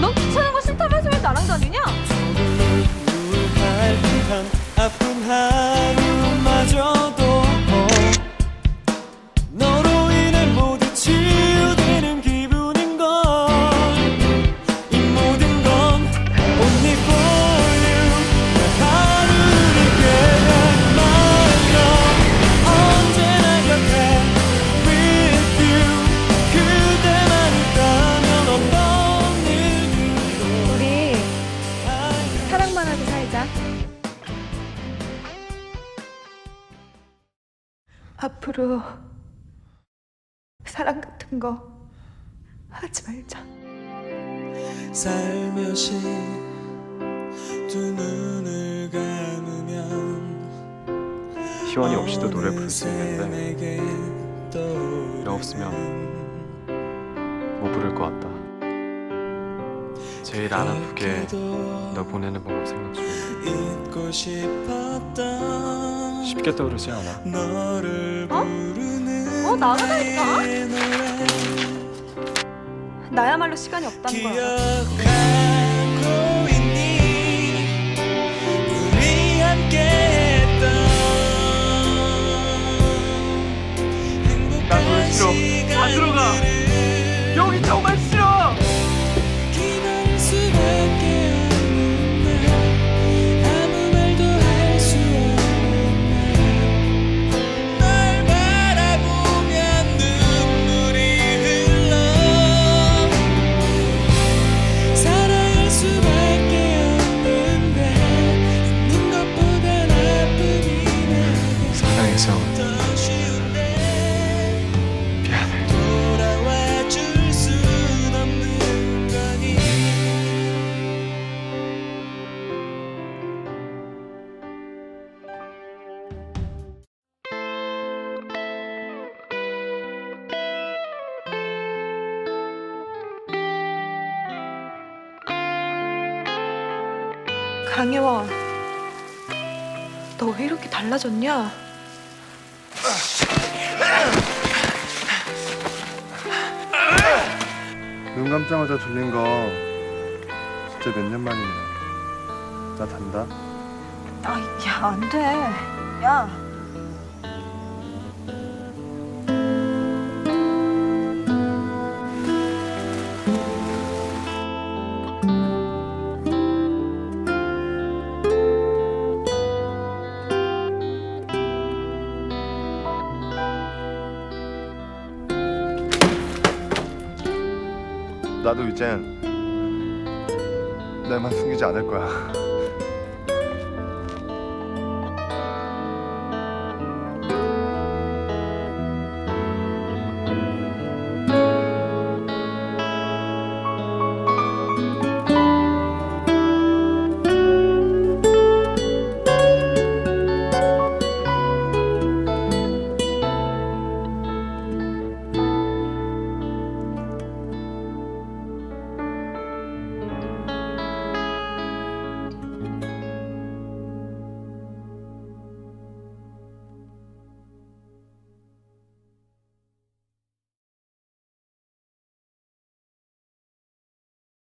넌 귀찮은 거 싫다면서 왜 나랑 다니냐? 앞으로 사랑 같은 거 하지 말자. 살며시 두 눈을 감으면 시원이 없이도 노래 부를 수 있는데 너 없으면 못 부를 것 같다. 제일 안 아프게 너 보내는 방법 생각 싶었던 쉽게 떠오르지 않아. 어? 어, 나가다니까? 나야말로 시간이 없다는 거야. 사랑해서 강혜원, 너 왜 이렇게 달라졌냐? 눈 감자마자 졸린 거 진짜 몇 년 만이네. 나 잔다. 아, 야, 안 돼. 야. 나도 이젠 내만 숨기지 않을 거야.